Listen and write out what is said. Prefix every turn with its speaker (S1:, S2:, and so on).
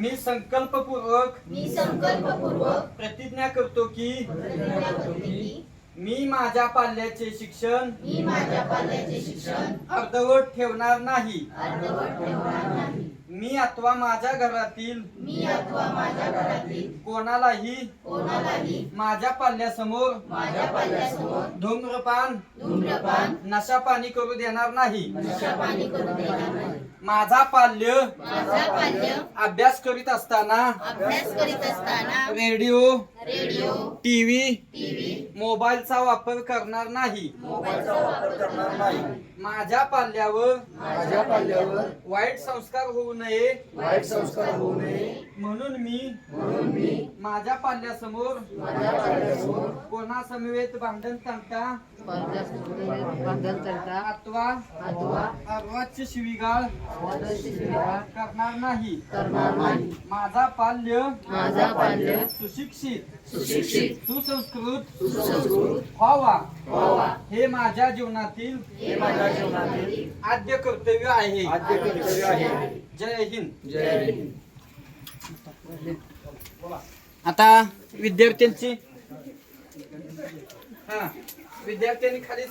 S1: मी संकल्पपूर्वक
S2: मी संकल्पपूर्वक
S1: प्रतिज्ञा करतो की
S2: प्रतिज्ञा करते की
S1: मी माझ्या पाल्याचे शिक्षण
S2: मी माझ्या पाल्याचे शिक्षण
S1: अर्धवट ठेवणार नाही.
S2: अर्धवट ठेवणार नाही.
S1: मी अथवा माझ्या घरातील
S2: मी अथवा माझ्या घरातील
S1: कोणालाही
S2: कोणालाही
S1: माझ्या पाल्यासमोर
S2: माझ्या पाल्यासमोर
S1: धूम्रपान
S2: धूम्रपान
S1: नशा पाणी करू देणार नाही.
S2: नशापाणी करू देणार नाही.
S1: माझा पाल्य
S2: माझा पाल्य
S1: अभ्यास करीत असताना
S2: अभ्यास करीत असताना
S1: रेडिओ
S2: रेडिओ
S1: टीव्ही
S2: टीव्ही
S1: मोबाईलचा वापर करणार नाही.
S2: मोबाईलचा वापर करणार नाही.
S1: माझ्या पाल्यावर
S3: माझ्या पाल्यावर
S1: वाईट संस्कार होऊ नये.
S3: वाईट संस्कार होऊ नये.
S1: म्हणून मी
S3: म्हणून मी
S1: माझ्या पाल्यासमोर
S3: माझ्या पाल्यासमोर
S1: कोणा समवेत भांडण तंटा अर्वाच्य शिवीगाळ. करणार नाही.
S4: करणार नाही.
S1: माझा पाल्य
S4: माझा पाल्य
S1: सुशिक्षित.
S4: सुशिक्षित.
S1: सुसंस्कृत.
S4: सुसंस्कृत.
S1: व्हावा.
S4: व्हावा.
S1: हे माझ्या जीवनातील
S4: हे माझ्या जीवनातील
S1: आद्य कर्तव्य आहे.
S3: आद्य कर्तव्य आहे.
S1: जय हिंद.
S3: जय हिंद.
S1: आता विद्यार्थ्यांची हा. विद्यार्थ्यांनी खाली